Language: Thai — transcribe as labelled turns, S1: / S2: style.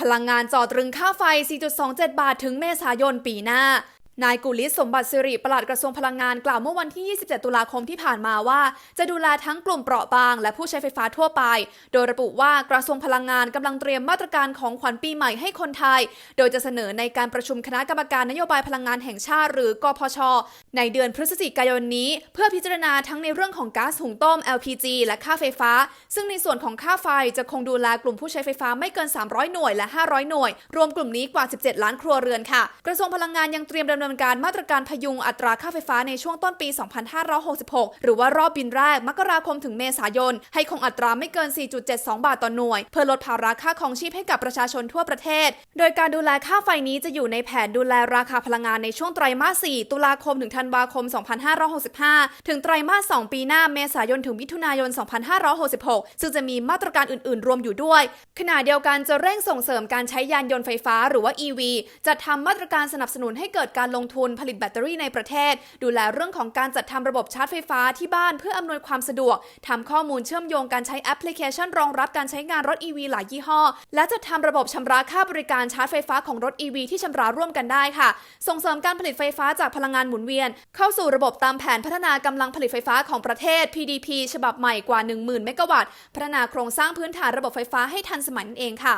S1: พลังงานจอตรึงค่าไฟ 4.27 บาทถึงเมษายนปีหน้า นายกุลิศสมบัติสิริปลัดกระทรวงพลังงานกล่าวเมื่อวันที่ 27 ตุลาคมที่ผ่านมาว่า จะดูแลทั้งกลุ่มเปราะบาง และผู้ใช้ไฟฟ้าทั่วไป โดยระบุว่ากระทรวงพลังงานกำลังเตรียมมาตรการของขวัญปีใหม่ให้คนไทย โดยจะเสนอในการประชุมคณะกรรมการนโยบายพลังงานแห่งชาติ หรือกพช ในเดือนพฤศจิกายนนี้ เพื่อพิจารณาทั้งในเรื่องของก๊าซหุงต้ม LPG และค่าไฟฟ้า ซึ่งในส่วนของค่าไฟจะคงดูแลกลุ่มผู้ใช้ไฟฟ้าไม่เกิน 300 หน่วยและ 500 หน่วย รวมกลุ่มนี้กว่า 17 ล้านครัวเรือนค่ะ กระทรวงพลังงานยังเตรียมดำเนินการมาตรการพยุงอัตราค่าไฟฟ้าในช่วงต้นปี 2566 หรือว่ารอบบินแรก มกราคมถึงเมษายน ให้คงอัตราไม่เกิน 4.72 บาทต่อหน่วย เพื่อลดภาระค่าของชีพให้กับประชาชนทั่วประเทศ โดยการดูแลค่าไฟนี้จะอยู่ในแผนดูแลราคาพลังงานในช่วงไตรมาส 4 ตุลาคมถึงธันวาคม 2565 ถึงไตรมาส 2 ปีหน้าเมษายนถึงมิถุนายน 2566 ซึ่งจะมีมาตรการอื่น ๆ รวมอยู่ด้วย ขณะเดียวกันจะเร่งส่งเสริมการใช้ยานยนต์ไฟฟ้าหรือว่า EV จัดทำมาตรการสนับสนุนให้เกิดการลงทุนผลิตแบตเตอรี่ในประเทศ ดูแลเรื่องของการจัดทำระบบชาร์จไฟฟ้าที่บ้านเพื่ออำนวยความสะดวกทำข้อมูลเชื่อมโยงการใช้แอปพลิเคชันรองรับการใช้งานรถ EV หลายยี่ห้อ และจัดทำระบบชำระค่าบริการชาร์จไฟฟ้าของรถ EV ที่ชำระร่วมกันได้ค่ะ ส่งเสริมการผลิตไฟฟ้าจากพลังงานหมุนเวียน เข้าสู่ระบบตามแผนพัฒนากำลังผลิตไฟฟ้าของประเทศ PDP ฉบับใหม่กว่า 10,000 เมกะวัตต์ พัฒนาโครงสร้างพื้นฐานระบบไฟฟ้าให้ทันสมัยนั่นเองค่ะ